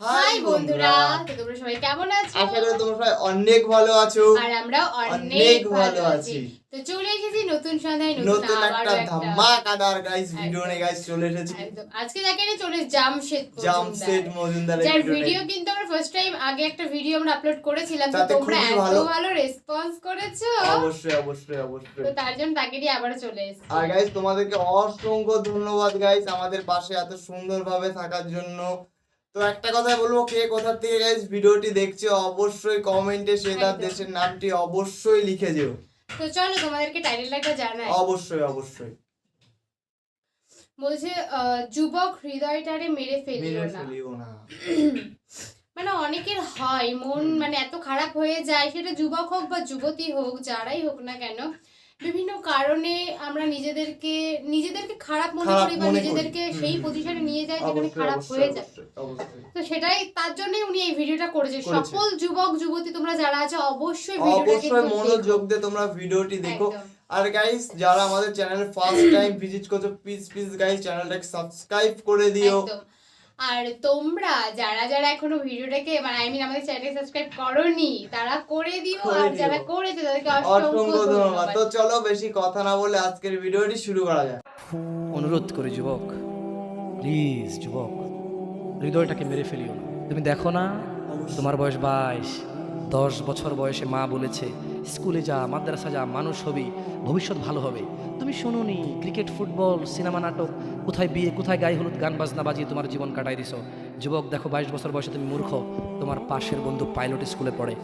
High বন্ধুরা। তো তোমরা সবাই কেমন আছো? আশা করি তোমরা সবাই অনেক ভালো আছো। আর আমরা অনেক ভালো আছি। তো চলে এসেছি নতুন সন্ধ্যায় নতুন একটা ধামাকাদার গাইস ভিডিও। নিয়ে গাইস চলে এসেছি। আজকে দেখেন চলে জামশেদ জামশেদ মজুমদারের যার ভিডিও কিন্তু আমরা ফার্স্ট টাইম আগে একটা ভিডিও আমরা আপলোড করেছিলাম তো তোমরা এত ভালো। রেসপন্স করেছ। অবশ্যই অবশ্যই অবশ্যই। তো তার জন্য তাকে নিয়ে আবারও চলে এসেছি। আর গাইস তোমাদেরকে অসংখ্য ধন্যবাদ গাইস আমাদের পাশে এত সুন্দরভাবে থাকার জন্য। তো একটা কথা বলব কে কোথা থেকে গাইস ভিডিওটি দেখছে অবশ্যই কমেন্টে সে তার দেশের নামটি অবশ্যই লিখে যেও। তো চলো তোমাদেরকে টাইটেলটা জানাই। অবশ্যই অবশ্যই। বলছে যুবক হৃদয়টারে মেরে ফেলিও মেরে ফেলিও না। মানে অনেকের হয় মন মানে এত খারাপ হয়ে যায় সেটা যুবক হোক বা যুবতী হোক যারাই হোক না কেন বিভিন্ন কারণে আমরা নিজেদেরকে নিজেদেরকে খারাপ মনে করি বা নিজেদেরকে সেই। পজিশনে নিয়ে যায় যেখানে খারাপ হয়ে যায়। তো সেটাই তার জন্যই উনি এই ভিডিওটা করেছে। সকল যুবক যুবতী তোমরা যারা আছো অবশ্যই অবশ্যই মনোযোগ দিয়ে তোমরা ভিডিওটি দেখো। আর গাইস যারা আমাদের চ্যানেলে ফার্স্ট টাইম ভিজিট করছ প্লিজ প্লিজ গাইস চ্যানেলটাকে সাবস্ক্রাইব করে দিও। আর তোমরা যারা যারা এখনও ভিডিওটাকে মানে আই মিন আমাদের চ্যানেল সাবস্ক্রাইব করনি তারা করে দিও আর যারা করেছে তাদেরকে অসংখ্য অসংখ্য ধন্যবাদ। তো চলো বেশি কথা না বলে আজকের ভিডিওটি শুরু করা যাক। অনুরোধ করি যুবক। প্লিজ যুবক হৃদয়টাকে মেরে ফেলিও তুমি দেখো না তোমার বয়স বাইশ দশ বছর বয়সে মা বলেছে স্কুলে যা, মাদ্রাসা যা, মানুষ হবি, ভবিষ্যৎ ভালো হবে। তুমি শুনুনি, ক্রিকেট, ফুটবল, সিনেমা, নাটক, কোথায় বিয়ে, কোথায় গায়ে হলুদ, গান, বাজনা বাজিয়ে তোমার জীবন কাটাই দিছো? যুবক, দেখো, বাইশ বছর বয়সে তুমি মূর্খ, তোমার পাশের বন্ধু পাইলট স্কুলে পড়ে।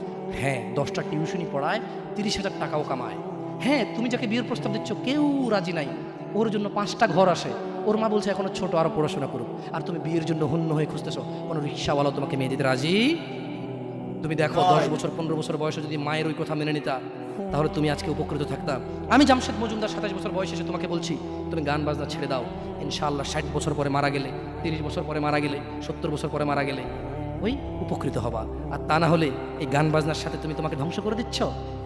হ্যাঁ দশটা টিউশনই পড়ায়, তিরিশ হাজার টাকাও কামায়। হ্যাঁ তুমি যাকে বিয়ের প্রস্তাব দিচ্ছ, কেউ রাজি নাই। ওর জন্য পাঁচটা ঘর আসে। ওর মা বলছে, এখনও ছোট, আরও পড়াশোনা করুক। আর তুমি বিয়ের জন্য হন্য হয়ে খুঁজতেছো। কোনো রিক্সাওয়ালা তোমাকে মেয়ে দিতে রাজি তুমি দেখো দশ বছর পনেরো বছর বয়সে যদি মায়ের ওই কথা মেনে নিতা তাহলে তুমি আজকে উপকৃত থাকতাম আমি জামশেদ মজুমদার সাতাশ বছর বয়সে এসে তোমাকে বলছি তুমি গান বাজনা ছেড়ে দাও। ইনশাআল্লাহ ষাট বছর পরে মারা গেলে তিরিশ বছর পরে মারা গেলে সত্তর বছর পরে মারা গেলে ওই উপকৃত হবা। আর তা না হলে এই গান বাজনার সাথে তুমি তোমাকে ধ্বংস করে দিচ্ছ?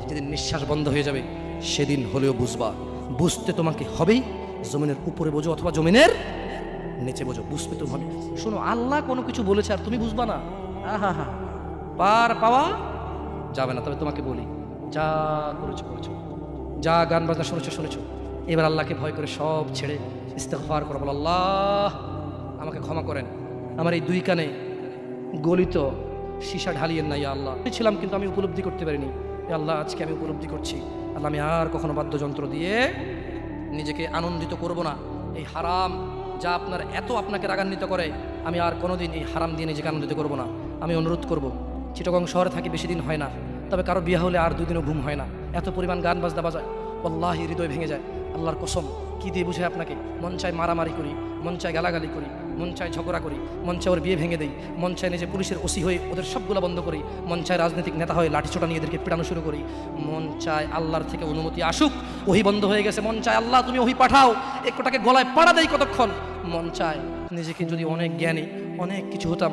যেদিন নিঃশ্বাস বন্ধ হয়ে যাবে সেদিন হলেও বুঝবা। বুঝতে তোমাকে হবেই জমিনের উপরে বোঝো অথবা জমিনের নিচে বোঝো। বুঝতে তো হবে। শোনো আল্লাহ কোনো কিছু বলেছে আর তুমি বুঝবা না। আহা হা। পার পাওয়া যাবে না। তবে তোমাকে বলি, যা করেছ করেছ। যা গান বাজনা শুনেছো শুনেছো। এবার আল্লাহকে ভয় করে সব ছেড়ে ইস্তেগফার করো। বলো, আল্লাহ, আমাকে ক্ষমা করেন। আমার এই দুই কানে গলিত সীসা ঢালিয়েন না, ইয়া আল্লাহ। ছিলাম কিন্তু আমি উপলব্ধি করতে পারিনি। আল্লাহ, আজকে আমি উপলব্ধি করছি। আল্লাহ, আমি আর কখনো বাদ্যযন্ত্র দিয়ে নিজেকে আনন্দিত করব না। এই হারাম যা আপনার এত আপনাকে রাগান্বিত করে, আমি আর কোনোদিন এই হারাম দিয়ে নিজেকে আনন্দিত করব না। আমি অনুরোধ করব চিটগং শহরে থাকি বেশি দিন হয় না। তবে কারও বিয়ে হলে আর দুদিনও ঘুম হয় না। এত পরিমাণ গান বাজনা বাজায়। আল্লাহ হৃদয় ভেঙে যায়। আল্লাহর কসম, কি দিয়ে বুঝে আপনাকে? মন চায় মারামারি করি, মন চায় গালাগালি করি, মন চায় ঝগড়া করি, মন চায় ওর বিয়ে ভেঙে দেই, মন চায় নিজে পুলিশের ওসি হয়ে ওদের সবগুলো বন্ধ করি, মন চায় রাজনৈতিক নেতা হয়ে লাঠিছোটা নিয়ে এদেরকে পিটানো শুরু করি, মন চায় আল্লাহর থেকে অনুমতি আসুক, ওহি বন্ধ হয়ে গেছে, মন চায় আল্লাহ তুমি ওহি পাঠাও একটাকে গলায় পাড়া দেয় কতক্ষণ? মন চায় নিজেকে যদি অনেক জ্ঞানী, অনেক কিছু হতাম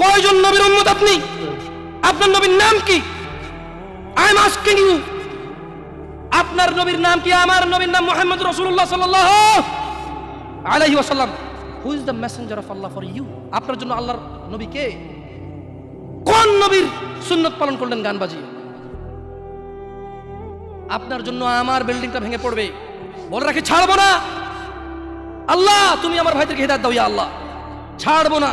কয়জন নবীর উন্মত আপনি? আপনার নবীর নাম কি? আই এম আস্কিং ইউ আপনার নবীর নাম কি? আমার নবীর নাম মোহাম্মদ রসুল্লাহ সাল্লাহ আলাইহি ওয়াসাল্লাম। Who is the messenger of Allah for you আপনার জন্য আল্লাহর নবী কে? কোন নবীর সুন্নত পালন করলেন গান বাজিয়ে? আপনার জন্য আমার বিল্ডিংটা ভেঙে পড়বে। বলে রাখি, ছাড়বো না। আল্লাহ, তুমি আমার ভাইদেরকে হেদায়ত দাও ইয়া আল্লাহ। ছাড়বো না।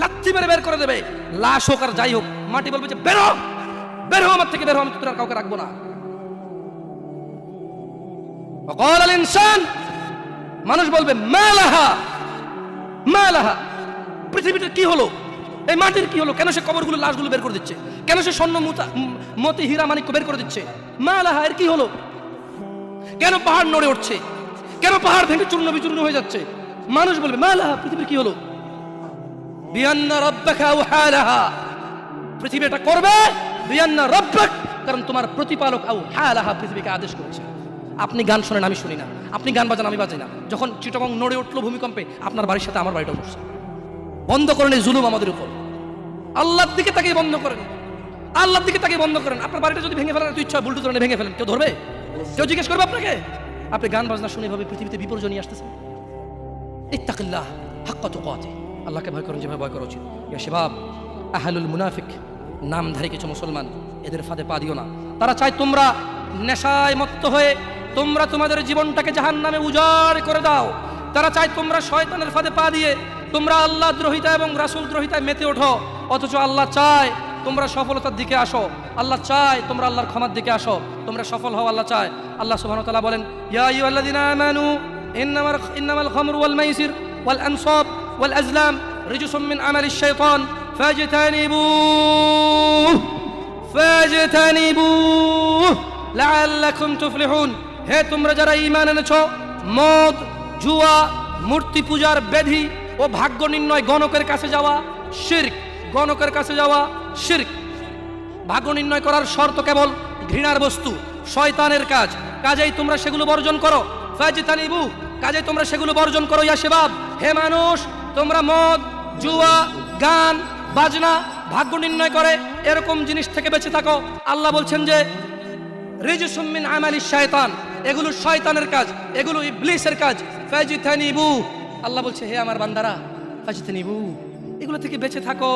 লাত্তি মেরে বের করে দেবে। লাশ হোক আর যাই হোক, মাটি বলবে যে, বেরো বেরো আমার থেকে, বেরো আমি তোর কাউকে রাখব না। অকল আল ইনসান, মানুষ বলবে, মালাহা মালাহা পৃথিবীটা কি হলো? এই মাটির কি হলো? কেন সে কবরগুলো, লাশগুলো বের করে দিচ্ছে? কেন সে স্বর্ণ মতি হীরা মানিক বের করে দিচ্ছে? মালাহা, এর কি হলো? কেন পাহাড় নড়ে উঠছে? কেন পাহাড় ভেঙে চূর্ণ বিচূর্ণ হয়ে যাচ্ছে? মানুষ বলবে, মালাহা, পৃথিবীর কি হলো? পৃথিবী এটা করবে বিয়ান্না রব্বাক, কারণ তোমার প্রতিপালক আউ হালাহা পৃথিবীকে আদেশ করেছে। আপনি গান শোনেন, আমি শুনি না। আপনি গান বাজান, আমি বাজাই না। যখন চিটগং নড়ে উঠল ভূমিকম্পে, আপনার বাড়ির সাথে আমার বাড়িটা উঠছে বন্ধ করেন এই জুলুম আমাদের উপর। আল্লাহর দিকে তাকিয়ে বন্ধ করেন। আল্লাহর দিকে তাকিয়ে বন্ধ করেন। আপনার বাড়িটা যদি ভেঙে ফেলার ইচ্ছা বুলটু ধরনের ভেঙে ফেলেন। কেউ ধরবে? কেউ জিজ্ঞেস করবে আপনাকে? আপনি গান বাজনা শুনে ভাবে পৃথিবীতে বিপর্যয় নিয়ে আসতেছেন? ইত্তাকিল্লাহ, হাক্কা তুকাতি। আল্লাহকে ভয় করেন যেভাবে ভয় করা উচিত। শিবাব, আহলুল মুনাফিক, নামধারী কিছু মুসলমান, এদের ফাঁদে পা দিও না। তারা চায় তোমরা নেশায় মত্ত হয়ে, তোমরা তোমাদের জীবনটাকে জাহান নামে উজাড় করে দাও। তারা চায় তোমরা শয়তানের ফাঁদে পা দিয়ে, তোমরা আল্লাহ দ্রোহিতা এবং রাসূল দ্রোহিতায় মেতে ওঠো। অথচ আল্লাহ চায় তোমরা সফলতার দিকে আসো। আল্লাহ চায় তোমরা আল্লাহর ক্ষমার দিকে আসো। তোমরা সফল হও, আল্লাহ চায়। আল্লাহ সুবহানাহু ওয়া বলেন, ইয়া ইন্নামাল খামরু ওয়াল মাইসির ওয়াল আজলাম রিজসুম মিন আমালিশ শাইতান ফাজতানিবুহ ফাজতানিবুহ লাআল্লাকুম তুফলিহুন হে তোমরা যারা ঈমান এনেছো, মদ, জুয়া, মূর্তি পূজার ব্যাধি ও ভাগ্য নির্ণয় গণকের কাছে যাওয়া শিরক। গণকের কাছে যাওয়া শিরক। ভাগ্য নির্ণয় করার শর্ত কেবল ঘৃণার বস্তু, শয়তানের কাজ। কাজেই তোমরা সেগুলো বর্জন করো। ফাজিতানিবু। কাজেই তোমরা সেগুলো বর্জন করো, ইয়া শিবাব। হে মানুষ তোমরা মদ, জুয়া, গান, বাজনা, ভাগ্য নির্ণয় করে এরকম জিনিস থেকে বেঁচে থাকো। আল্লাহ বলছেন যে রিজুসুমিন আমালি শয়তান, এগুলো শয়তানের কাজ, এগুলো ইবলিসের কাজ। ফাজিতানিবু। আল্লাহ বলছে, হে আমার বান্দারা, ফাজিতানিবু, এগুলো থেকে বেঁচে থাকো।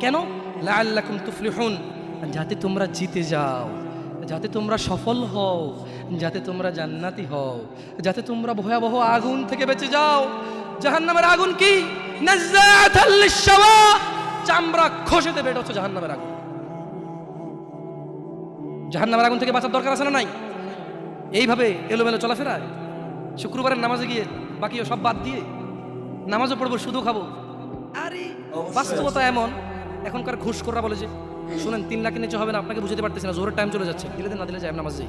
কেন? লাআল্লাকুম তুফলিহুন। যাতে তোমরা জিতে যাও, যাতে তোমরা সফল হও, যাতে তোমরা জান্নাতি হও, যাতে তোমরা ভয়াবহ আগুন থেকে বেঁচে যাও। জাহান্নামের আগুন কি? চামড়া খসে দেবে এটা হচ্ছে জাহান্নামের আগুন। জাহান্নামের আগুন থেকে বাঁচার দরকার আছে না নাই? এইভাবে এলোমেলো চলাফেরায় শুক্রবারের নামাজে গিয়ে বাকি সব বাদ দিয়ে নামাজও পড়ব শুধু খাব। আরে বাস্তবতা এমন এখনকার ঘুষ করা বলে যে শুনেন তিন লাখের নিচে হবে না আপনাকে বুঝতে পারতেছি না জোরের টাইম চলে যাচ্ছে। দিলে না দিলে যায় নামাজ যাই।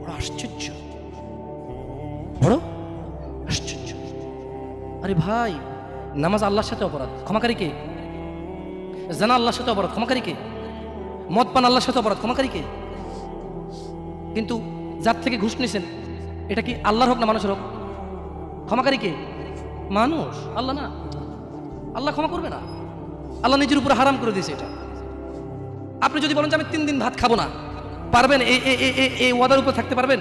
বড় আশ্চর্য। বড় আরে ভাই, নামাজ আল্লাহর সাথে অপরাধ ক্ষমাকারী কে? জানা আল্লাহর সাথে অপরাধ ক্ষমাকারী কে? মদ পান আল্লাহর সাথে অপরাধ ক্ষমাকারী কে? কিন্তু যার থেকে ঘুষ নিছেন, এটা কি আল্লাহর হোক না মানুষের হোক? ক্ষমাকারী কে? মানুষ, আল্লাহ না। আল্লাহ ক্ষমা করবে না। আল্লাহ নিজের উপর হারাম করে দিয়েছে এটা। আপনি যদি বলেন যে আমি তিন দিন ভাত খাব না, পারবেন? এই ওয়াদার উপর থাকতে পারবেন?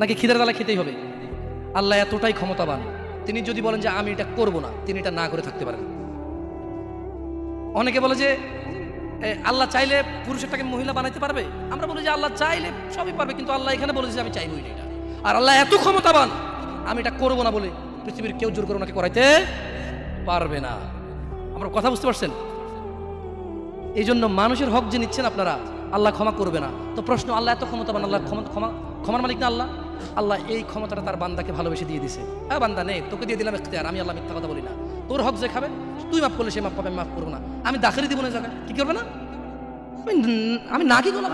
নাকি খিদের দালা খেতেই হবে? আল্লাহ এতটাই ক্ষমতাবান। তিনি যদি বলেন যে আমি এটা করব না, তিনি এটা না করে থাকতে পারেন। অনেকে বলে যে আল্লাহ চাইলে পুরুষেরটাকে মহিলা বানাইতে পারবে? আমরা বলি যে আল্লাহ চাইলে সবই পারবে, কিন্তু আল্লাহ এখানে বলেছে যে আমি চাইবই না এটা। আর আল্লাহ এত ক্ষমতাবান, আমি এটা করব না বলে পৃথিবীর কেউ জোর করে ওনাকে করাইতে পারবে না। আমরা কথা বুঝতে পারছেন? এই জন্য মানুষের হক যে নিচ্ছেন আপনারা, আল্লাহ ক্ষমা করবে না। তো প্রশ্ন, আল্লাহ এত ক্ষমতাবান, আল্লাহ ক্ষমা ক্ষমা, ক্ষমার মালিক না আল্লাহ? আল্লাহ এই ক্ষমতাটা তার বান্দাকে ভালোবেসে দিয়ে দিছে। হ্যাঁ বান্দা, নে, তোকে দিয়ে দিলাম এখতিয়ার আমি আল্লাহ মিথ্যা কথা বলি না। তোর হক যে খাবে, তুই মাফ করলে সে মাফ পাবে মাফ করব না। আমি দাখিলি দিব না জায়গায়, কি করবে না? আমি আমি না কি করলাম?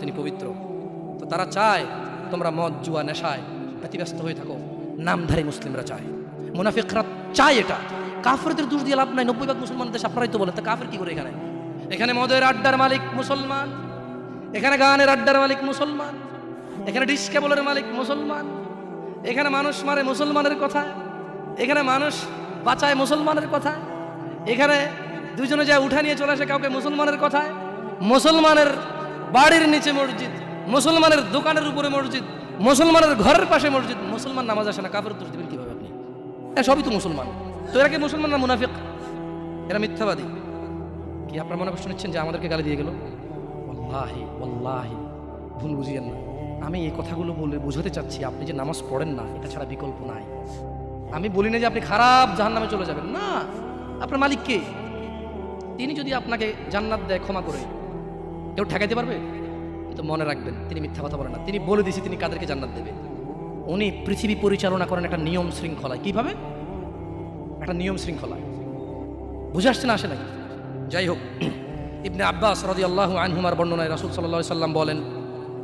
তিনি পবিত্র। তো তারা চায়, তোমরা মদ, জুয়া, নেশায় ব্যতিব্যস্ত হয়ে থাকো। নামধারী মুসলিমরা চায়। মুনাফিকরা চায় এটা। কাফেরদের দোষ দিয়ে লাভ নাই, নব্বই ভাগ মুসলমানদের আপনারাই তো বলেন তা কাফের কি করে এখানে? এখানে মদের আড্ডার মালিক মুসলমান, এখানে গানের আড্ডার মালিক মুসলমান, এখানে ডিস কেবলের মালিক মুসলমান, এখানে মানুষ মারে মুসলমানের কথা, এখানে মানুষ বাঁচায় মুসলমানের কথা, এখানে দুজনে যায় উঠা নিয়ে চলে আসে কাউকে মুসলমানের কথায়, মুসলমানের বাড়ির নিচে মসজিদ, মুসলমানের দোকানের উপরে মসজিদ, মুসলমানের ঘরের পাশে মসজিদ, মুসলমান নামাজ আসে না কাপড় দোষ দিবেন কীভাবে আপনি? সবই তো মুসলমান। তো এরা কি মুসলমান না মুনাফিক? এরা মিথ্যাবাদী। কি? আপনার মনে কষ্ট নিচ্ছেন যে আমাদেরকে গালি দিয়ে গেল? ওল্লাহি ওল্লাহি ভুল বুঝিয়েন না। আমি এই কথাগুলো বলে বোঝাতে চাচ্ছি, আপনি যে নামাজ পড়েন না, এটা ছাড়া বিকল্প নাই। আমি বলি না যে আপনি খারাপ জাহান নামে চলে যাবেন। না। আপনার মালিক কে? তিনি যদি আপনাকে জান্নাত দেয় ক্ষমা করে, কেউ ঠেকাইতে পারবে? কিন্তু মনে রাখবেন, তিনি মিথ্যা কথা বলেন না। তিনি বলে দিয়েছে, তিনি কাদেরকে জান্নাত দেবে? উনি পৃথিবী পরিচালনা করেন একটা নিয়ম শৃঙ্খলায়। কীভাবে? একটা নিয়ম শৃঙ্খলায়। বুঝে আসছে না, আসে নাকি যাই হোক, ইবনে আব্বাস রদি আল্লাহ আনহুমার বর্ণনায় রাসুল সাল্লাহ সাল্লাম বলেন,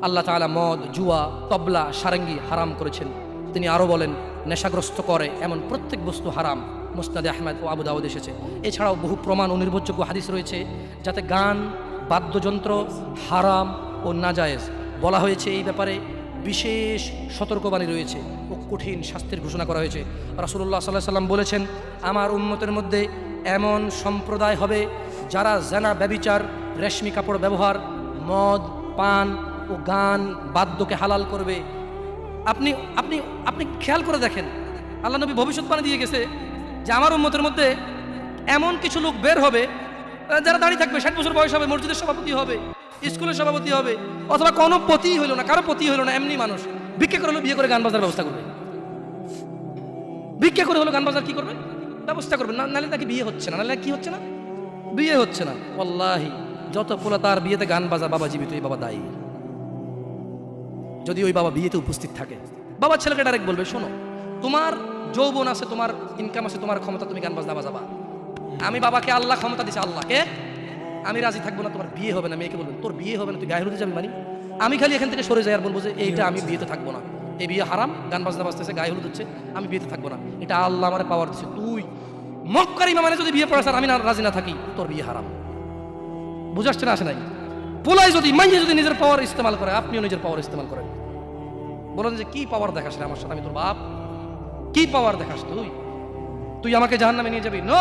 আল্লাহ তাআলা মদ, জুয়া, তবলা, সারেঙ্গি হারাম করেছেন। তিনি আরও বলেন, নেশাগ্রস্ত করে এমন প্রত্যেক বস্তু হারাম। মুসনাদে আহমেদ ও আবু দাউদ এসেছে। এছাড়াও বহু প্রমাণ ও নির্ভরযোগ্য হাদিস রয়েছে, যাতে গান, বাদ্যযন্ত্র হারাম ও নাজায়েজ। বলা হয়েছে এই ব্যাপারে বিশেষ সতর্কবাণী রয়েছে ও কঠিন শাস্তির ঘোষণা করা হয়েছে। রাসুল্লাহ সাল্লাহ সাল্লাম বলেছেন, আমার উন্মতের মধ্যে এমন সম্প্রদায় হবে যারা জানা ব্যবিচার রেশমি কাপড় ব্যবহার, মদ, পান ও গান বাদ্যকে হালাল করবে। আপনি আপনি আপনি খেয়াল করে দেখেন, আল্লাহ নবী ভবিষ্যৎবাণী দিয়ে গেছে যে আমার উন্মতের মধ্যে এমন কিছু লোক বের হবে যারা দাঁড়িয়ে থাকবে, ষাট বছর বয়স হবে, মসজিদের সভাপতি হবে, স্কুলের সভাপতি হবে, অথবা কোনো পতি হইল না, কারও পতি হইল না, এমনি মানুষ, ভিক্ষা করে হলো, বিয়ে করে গান বাজার ব্যবস্থা করবে। ভিক্ষা করে হলো গান বাজার কি করবে? ব্যবস্থা করবে, না, নাহলে তাকে বিয়ে হচ্ছে না, নাহলে কি হচ্ছে না? বিয়ে হচ্ছে না। ওয়াল্লাহি, যত পোলা তার বিয়েতে গান বাজা, বাবা জীবিত, এই বাবা দায়ী। যদি ওই বাবা বিয়েতে উপস্থিত থাকে। বাবা ছেলেকে ডাইরেক্ট বলবে, শোনো, তোমার যৌবন আছে, তোমার ইনকাম আছে, তোমার ক্ষমতা, তুমি গান বাজনা বাজাবা। আমি বাবাকে আল্লাহ ক্ষমতা দিছে, আল্লাহকে। আমি রাজি থাকব না, তোমার বিয়ে হবে না, মেয়েকে বলবেন তোর বিয়ে হবে না, তুই গায়ে হলুদে যাবি মানে? আমি খালি এখান থেকে সরে যাই আর বলব যে, এইটা আমি বিয়েতে থাকব না। এই বিয়ে হারাম, গান বাজনা বাজতেছে, গায়ে হলুদ হচ্ছে, আমি বিয়েতে থাকব না। এটা আল্লাহ আমার পাওয়ার দিচ্ছে তুই মক্কার ইমামানে যদি বিয়ে আর আমি না রাজি না থাকি, তোর বিয়ে হারাম। বুঝাচ্ছে না, আসে নাই? পোলাই যদি, মাইয়ে যদি নিজের পাওয়ার ইস্তেমাল করে, আপনিও নিজের পাওয়ার ইস্তেমাল করেন। বলেন যে, কি পাওয়ার দেখাস রে আমার সাথে? আমি তোর বাপ। কি পাওয়ার দেখাস তুই? তুই আমাকে জাহান নামে নিয়ে যাবি? নো।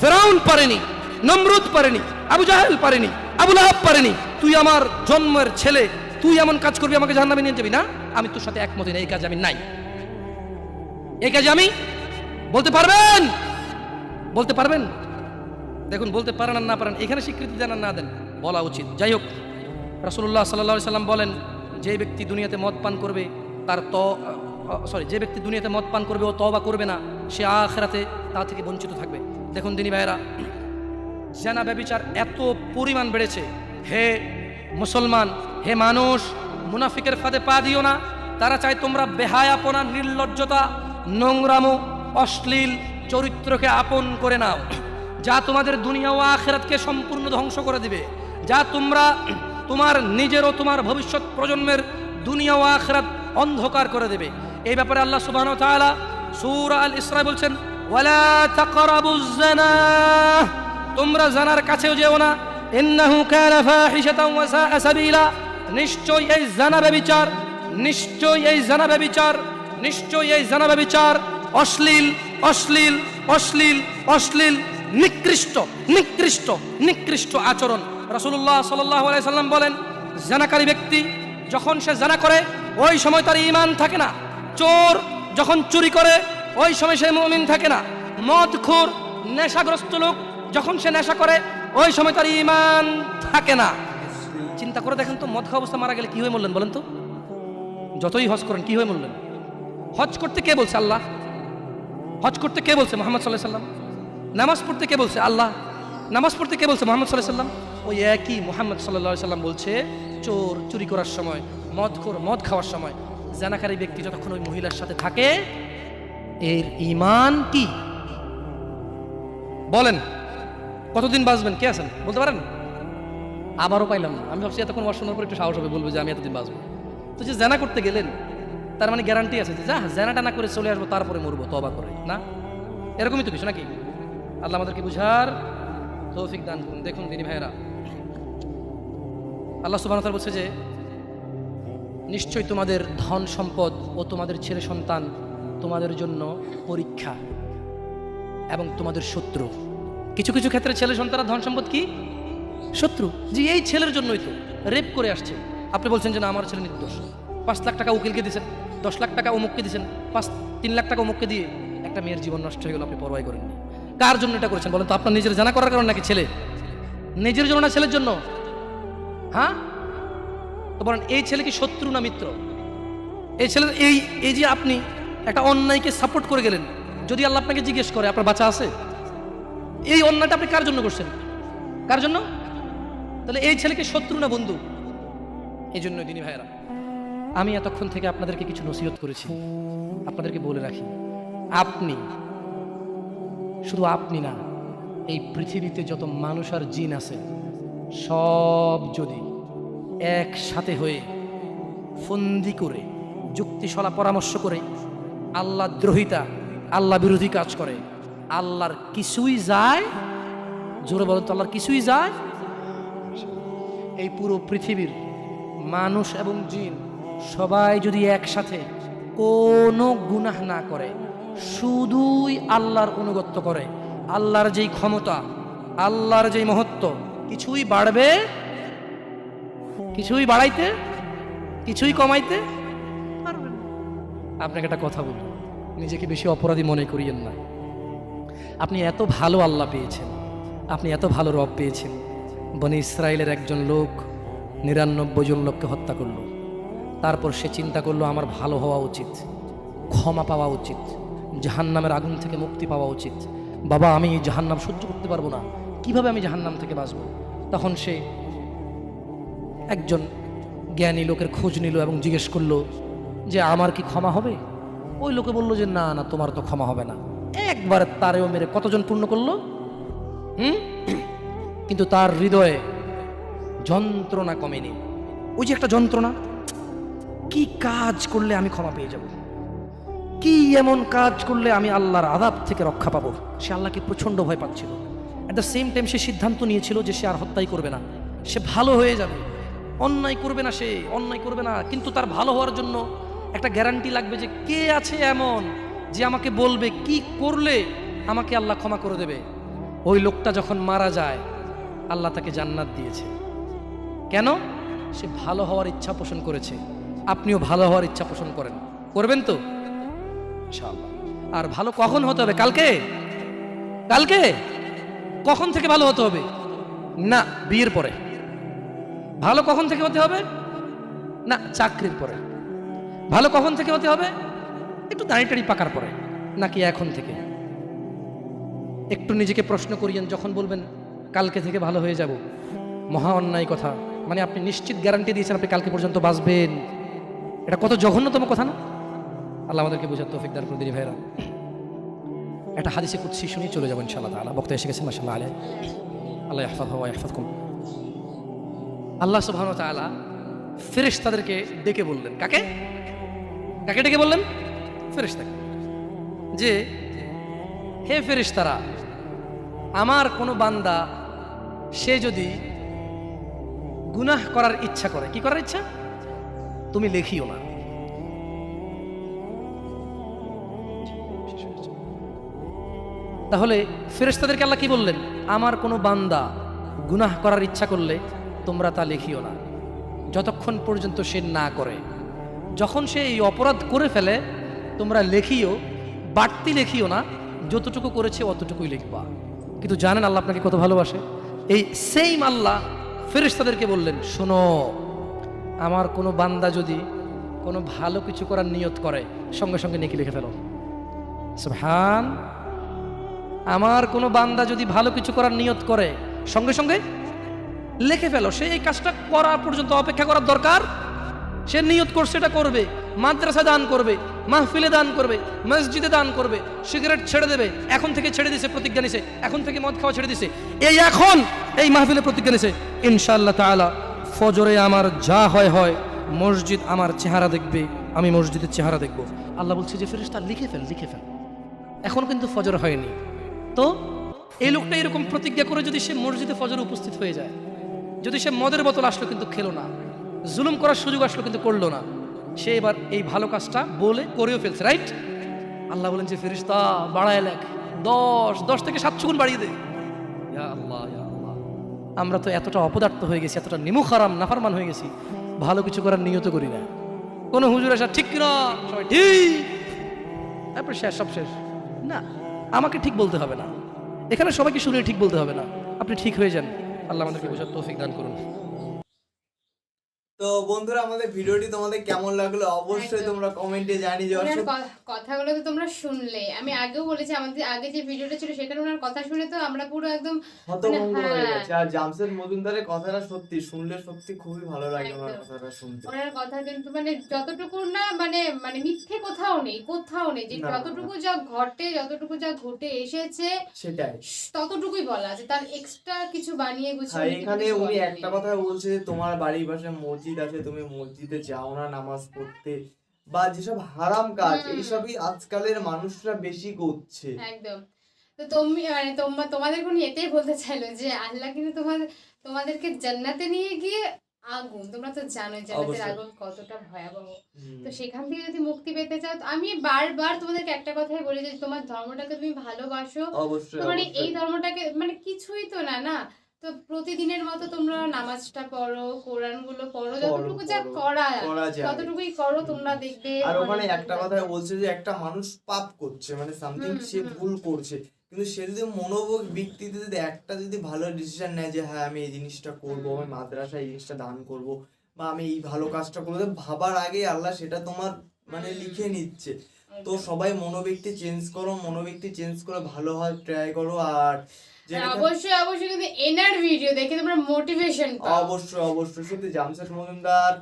ফেরাউন পারেনি, নমরুদ পারেনি, আবু জাহেল পারেনি আবুল আহাব পারেনি। তুই আমার জন্মের ছেলে, তুই এমন কাজ করবি আমাকে জাহান নামে নিয়ে যাবি না? আমি তোর সাথে একমত না এই কাজে আমি নাই। এই কাজে আমি বলতে পারবেন? বলতে পারবেন? দেখুন, বলতে পারেন না পারেন, এখানে স্বীকৃতি দেন না দেন, বলা উচিত। যাই হোক রাসুল্লাহ সাল্লাহ সাল্লাম বলেন, যে ব্যক্তি দুনিয়াতে মদ পান করবে, তার ত সরি যে ব্যক্তি দুনিয়াতে মদ পান করবে, ও তবা করবে না, সে আখেরাতে তা থেকে বঞ্চিত থাকবে। দেখুন, দিনী ভাইয়েরা, জেনা ব্যবিচার এত পরিমাণ বেড়েছে। হে মুসলমান, হে মানুষ, মুনাফিকের ফাঁদে পা দিও না, তারা চায় তোমরা বেহায়াপনা, নির্লজ্জতা, নোংরামো অশ্লীল চরিত্রকে আপন করে নাও। যা তোমাদের দুনিয়া ও আখেরাতকে সম্পূর্ণ ধ্বংস করে দিবে। যা তোমরা তোমার নিজের ও তোমার ভবিষ্যৎ প্রজন্মের দুনিয়া ও আখেরাত অন্ধকার করে দেবে। এই ব্যাপারে আল্লাহ তাআলা সূরা আল ইসরা বলছেন তোমরা জানার কাছেও যেও না। নিশ্চয় এই জানাবে বিচার নিশ্চয় এই জানাবে বিচার নিশ্চয় এই জানাবে ব্যভিচার অশ্লীল অশ্লীল অশ্লীল অশ্লীল, নিকৃষ্ট নিকৃষ্ট নিকৃষ্ট আচরণ। আলাইহি সাল্লাম বলেন, জানাকারী ব্যক্তি যখন সে জানা করে, ওই সময় তার ইমান থাকে না। চোর যখন চুরি করে, ওই সময় সে মুমিন থাকে না। মদ মদখোর, নেশাগ্রস্ত লোক যখন সে নেশা করে, ওই সময় তার ইমান থাকে না। চিন্তা করে দেখেন তো, মদ খাওয়া অবস্থা মারা গেলে কি হয়ে মরলেন বলেন তো? যতই হজ করেন, কি হয়ে মরলেন? হজ করতে কে বলছে আল্লাহ? হজ করতে কে বলছে মোহাম্মদ সাল্লাহ সাল্লাম? নামাজ পড়তে কে বলছে? আল্লাহ। নামাজ পড়তে কে বলছে মোহাম্মদ সাল্লাহ সাল্লাম? ওই একই মোহাম্মদ সাল্লাহ সাল্লাম বলছে, চোর চুরি করার সময়, মদ খোর, মদ খাওয়ার সময়, জানাকারী ব্যক্তি যতক্ষণ ওই মহিলার সাথে থাকে, এর ইমান কি? বলেন। কতদিন বাঁচবেন? কে আছেন? বলতে পারেন? আবারও পাইলাম না। আমি ভাবছি এতক্ষণ ওয়াশ শোনার পর একটু সাহস হবে, বলব যে আমি এতদিন বাঁচবো। তো যে জানা করতে গেলেন তার মানে গ্যারান্টি আছে যে যা জেনাটা না করে চলে আসব, তারপরে মরবো তবা করে। না? এরকমই তো কিছু নাকি? আল্লাহ আমাদেরকে বুঝার তৌফিক দান করুন। দেখুন তিনি ভাইয়েরা, আল্লাহ সুবাহ বলছে যে, নিশ্চয়ই তোমাদের ধন সম্পদ ও তোমাদের ছেলে সন্তান তোমাদের জন্য পরীক্ষা এবং তোমাদের শত্রু। কিছু কিছু ক্ষেত্রে ছেলে সন্তানের ধন সম্পদ কি? শত্রু। যে এই ছেলের জন্যই তো রেপ করে আসছে। আপনি বলছেন যে না, আমার ছেলে নির্দোষ। পাঁচ লাখ টাকা উকিলকে দিয়েছেন। দশ লাখ টাকা অমুককে দিয়েছেন, পাঁচ, তিন লাখ টাকা অমুককে দিয়ে একটা মেয়ের জীবন নষ্ট হয়ে গেল, আপনি পরোয়াই করেননি। কার জন্য এটা করেছেন বলেন তো? আপনার নিজের জানা করার কারণ নাকি ছেলে? নিজের জন্য না ছেলের জন্য? হ্যাঁ? তো বলেন, এই ছেলে কি শত্রু না মিত্র? এই ছেলে, এই এই যে আপনি একটা অন্যায়কে সাপোর্ট করে গেলেন, যদি আল্লাহ আপনাকে জিজ্ঞেস করে, আপনার বাচ্চা আছে? এই অন্যায়টা আপনি কার জন্য করছেন? কার জন্য? তাহলে এই ছেলেকে শত্রু না বন্ধু? এই জন্য দিনী ভাইয়েরা। আমি এতক্ষণ থেকে আপনাদেরকে কিছু নসিহত করেছি। আপনাদেরকে বলে রাখি, আপনি শুধু আপনি না, এই পৃথিবীতে যত মানুষ আর জিন আছে, সব যদি একসাথে হয়ে ফন্দি করে, যুক্তিশলা পরামর্শ করে, আল্লাহ দ্রোহিতা, আল্লাহ বিরোধী কাজ করে, আল্লাহর কিছুই যায়, জোরে বলেন তো, আল্লাহর কিছুই যায়, এই পুরো পৃথিবীর মানুষ এবং জিন সবাই যদি একসাথে কোনো গুনাহ না করে, শুধুই আল্লাহর অনুগত্য করে, আল্লাহর যেই ক্ষমতা, আল্লাহর যেই মহত্ব, কিছুই বাড়বে, কিছুই বাড়াইতে, কিছুই কমাইতে পারবে না। আপনাকে একটা কথা বলি, নিজেকে বেশি অপরাধী মনে করিয়েন না আপনি এত ভালো আল্লাহ পেয়েছেন, আপনি এত ভালো রব পেয়েছেন, বনে ইসরায়েলের একজন লোক নিরানব্বই জন লোককে হত্যা করল তারপর সে চিন্তা করল, আমার ভালো হওয়া উচিত, ক্ষমা পাওয়া উচিত, জাহান্নামের আগুন থেকে মুক্তি পাওয়া উচিত। বাবা, আমি জাহান্নাম সহ্য করতে পারব না। কীভাবে আমি জাহান্নাম থেকে বাঁচব? তখন সে একজন জ্ঞানী লোকের খোঁজ নিল এবং জিজ্ঞেস করল, যে আমার কি ক্ষমা হবে? ওই লোকে বলল যে, না না, তোমার তো ক্ষমা হবে না। একবার তারেও মেরে কতজন পূর্ণ করল? হুম? কিন্তু তার হৃদয়ে যন্ত্রণা কমেনি। ওই যে একটা যন্ত্রণা কি কাজ করলে আমি ক্ষমা পেয়ে যাব? কি এমন কাজ করলে আমি আল্লাহর আদাব থেকে রক্ষা পাবো? সে আল্লাহকে প্রচণ্ড ভয় পাচ্ছিল। অ্যাট দ্য সেম টাইম সে সিদ্ধান্ত নিয়েছিল যে সে আর হত্যাই করবে না। সে ভালো হয়ে যাবে। অন্যায় করবে না সে, অন্যায় করবে না। কিন্তু তার ভালো হওয়ার জন্য একটা গ্যারান্টি লাগবে যে কে আছে এমন যে আমাকে বলবে কি করলে আমাকে আল্লাহ ক্ষমা করে দেবে। ওই লোকটা যখন মারা যায়, আল্লাহ তাকে জান্নাত দিয়েছে। কেন? সে ভালো হওয়ার ইচ্ছা পোষণ করেছে। আপনিও ভালো হওয়ার ইচ্ছা পোষণ করেন। করবেন তো। আর ভালো কখন হতে হবে? কালকে? কালকে? কখন থেকে ভালো হতে হবে? না বিয়ের পরে। ভালো কখন থেকে হতে হবে? না চাকরির পরে। ভালো কখন থেকে হতে হবে? একটু দাঁড়ি টাড়ি পাকার পরে নাকি এখন থেকে? একটু নিজেকে প্রশ্ন করিয়েন যখন বলবেন কালকে থেকে ভালো হয়ে যাব। মহা অন্যায় কথা। মানে আপনি নিশ্চিত গ্যারান্টি দিয়েছেন আপনি কালকে পর্যন্ত বাঁচবেন। এটা কত জঘন্যতম কথা না? আল্লাহ আমাদেরকে বোঝার তৌফিক দান করে দিদি ভাইরা একটা হাদিসে কুৎসি শুনিয়ে চলে যাবেন ইনশাআল্লাহ তাআলা। বক্তা এসে গেছেন, মাশাআল্লাহ আলাইহি। আল্লাহ ইহফাজ ওয়া ইহফাজকুম আল্লাহ সুবহানাহু তাআলা ফেরেশতাদেরকে ডেকে বললেন। কাকে? কাকে ডেকে বললেন? ফেরেশতাকে। যে, হে ফেরেশ তারা আমার কোনো বান্দা, সে যদি গুনাহ করার ইচ্ছা করে, কি করার ইচ্ছা? তুমি লেখিও না। তাহলে ফেরেশতাদেরকে আল্লাহ কি বললেন? আমার কোনো বান্দা গুনাহ করার ইচ্ছা করলে তোমরা তা লেখিও না। যতক্ষণ পর্যন্ত সে না করে। যখন সে এই অপরাধ করে ফেলে, তোমরা লেখিও, বাড়তি লেখিও না, যতটুকু করেছে অতটুকুই লিখবা। কিন্তু জানেন আল্লাহ আপনাকে কত ভালোবাসে? এই সেম আল্লাহ ফেরেশতাদেরকে বললেন, শোনো আমার কোনো বান্দা যদি কোনো ভালো কিছু করার নিয়ত করে, সঙ্গে সঙ্গে নেকি লিখে ফেলো। সুবহান। আমার কোনো বান্দা যদি ভালো কিছু করার নিয়ত করে, সঙ্গে সঙ্গে লিখে ফেলো। সে এই কাজটা করা পর্যন্ত অপেক্ষা করার দরকার। সে নিয়ত করছে এটা করবে। মাদ্রাসা দান করবে, মাহফিলে দান করবে, মসজিদে দান করবে, সিগারেট ছেড়ে দেবে। এখন থেকে ছেড়ে দিছে, প্রতিজ্ঞা নিছে। এখন থেকে মদ খাওয়া ছেড়ে দিছে। এই এখন এই মাহফিলে প্রতিজ্ঞা নিছে। ইনশাআল্লাহ তাআলা ফজরে আমার যা হয় হয়, মসজিদ আমার চেহারা দেখবে, আমি মসজিদের চেহারা দেখব। আল্লাহ বলছে যে, ফেরেশতা, লিখে ফেল লিখে ফেল। এখন কিন্তু ফজর হয়নি। তো এই লোকটা এরকম প্রতিজ্ঞা করে যদি সে মসজিদে ফজর উপস্থিত হয়ে যায়, যদি সে মদের বোতল আসলো কিন্তু খেলো না, জুলুম করার সুযোগ আসলো কিন্তু করল না, সে এবার এই ভালো কাজটা বলে করেও ফেলছে রাইট আল্লাহ বলেন যে ফেরিস্তা বাড়ায় লেখ, দশ দশ থেকে সাতশো গুণ বাড়িয়ে দে। আমরা তো এতটা অপদার্থ হয়ে গেছি, এতটা নিমুখ হারাম নাফারমান হয়ে গেছি। ভালো কিছু করার নিয়ত করি না। কোনো হুজুর আসা ঠিক না সবাই, ঠিক। তারপরে শেষ, সব শেষ। না, আমাকে ঠিক বলতে হবে না। এখানে সবাইকে শুনে ঠিক বলতে হবে না। আপনি ঠিক হয়ে যান। আল্লাহ আমাদেরকে বোঝার তৌফিক দান করুন। তো বন্ধুরা আমাদের ভিডিওটি তোমাদের কেমন লাগল? অবশ্যই তোমরা কমেন্টে জানিয়ে যাও। কথাগুলো তো তোমরা শুনলে। আমি আগেও বলেছি আমাদের আগে যে ভিডিওটা ছিল সেখানে ওনার কথা শুনে তো আমরা পুরো একদম হতভম্ব মানে হয়ে হ্যাঁ। গেছে। আর জামশেদ মজুমদারের কথাটা সত্যি শুনলে সত্যি খুবই ভালো লাগে ওনার কথাটা শুনতে। ওনার কথা কিন্তু মানে যতটুকু না মানে মানে মিথ্যে কোথাও নেই কোথাও নেই। যে যতটুকু যা ঘটে যতটুকু যা ঘটে এসেছে সেটাই। ততটুকুই বলা আছে। তার এক্সট্রা কিছু বানিয়ে গুছিয়ে আর এখানে উনি একটা কথা বলছে যে তোমার বাড়ির পাশে মসজিদ আছে তুমি মসজিদে যাও না নামাজ পড়তে বা যেসব হারাম কাজ এইসবই আজকালের মানুষরা বেশি করছে। একদম। তো তুমি মানে তোমার তোমাদের কোন এটাই বলতে চাইলো যে আল্লাহ কিন্তু তোমাদের তোমাদেরকে জান্নাতে নিয়ে গিয়ে আগুন তোমরা তো জানোই জান্নাতের আগুন কতটা ভয়াবহ। তো সেখান থেকে যদি মুক্তি পেতে চাও আমি বারবার তোমাদেরকে একটা কথাই বলি যে তোমার ধর্মটাকে তুমি ভালোবাসো। মানে এই ধর্মটাকে মানে কিছুই তো না না? তো প্রতিদিনের মতো তোমরা নামাজটা পড়ো কোরআনগুলো পড়ো যতটুকু যা করা ততটুকুই করো তোমরা দেখবে আর ওখানে একটা কথা বলছে যে একটা মানুষ পাপ করছে মানে সামথিং সে ভুল করছে। কিন্তু সে যদি মনোভোগ ব্যক্তিতে যদি একটা যদি ভালো ডিসিশন নেয় যে হ্যাঁ আমি এই জিনিসটা করব আমি মাদ্রাসায় এই জিনিসটা দান করব বা আমি এই ভালো কাজটা করব ভাবার আগে আল্লাহ সেটা তোমার মানে লিখে নিচ্ছে। তো সবাই মনোব্যক্তি চেঞ্জ করো মনোব্যক্তি চেঞ্জ করে ভালো হয় ট্রাই করো আর অবশ্যই অবশ্যই কিন্তু এনার ভিডিও দেখে তোমরা মোটিভেশন পাও অবশ্যই অবশ্যই। সত্যি জামশেদ মজুমদার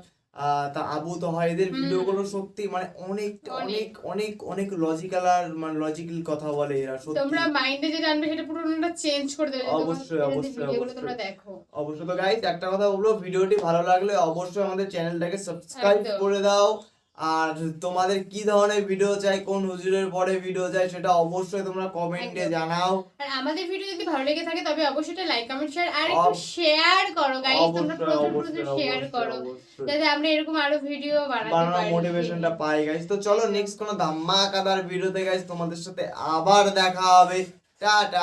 তা আবু তহা এদের ভিডিওগুলো সত্যি মানে অনেক অনেক। অনেক অনেক লজিক্যাল আর মানে লজিক্যাল কথা বলে এরা সত্যি। তোমরা মাইন্ডে যেটা আনবে সেটা পুরো চেঞ্জ করে দেবে। অবশ্যই, অবশ্যই, অবশ্যই। তোমরা দেখো। অবশ্যই। তো গাইস একটা কথা বলব ভিডিওটি ভালো লাগলে অবশ্যই আমাদের চ্যানেলটাকে সাবস্ক্রাইব করে দাও। আর তোমাদের কি ধরনের ভিডিও চাই কোন হুজুরের পরে ভিডিও চাই সেটা অবশ্যই তোমরা কমেন্টে। জানাও। আর আমাদের ভিডিও যদি ভালো লেগে থাকে তবে অবশ্যই এটা লাইক কমেন্ট শেয়ার আর একটু শেয়ার করো গাইস তোমরা প্রচুর প্রচুর শেয়ার করো যাতে আমরা এরকম আরও ভিডিও বানাতে পারি। মোটিভেশনটা পাই গাইস তো চলো নেক্সট কোনো ধামাকাদার ভিডিওতে গাইস তোমাদের সাথে আবার দেখা হবে। টাটা।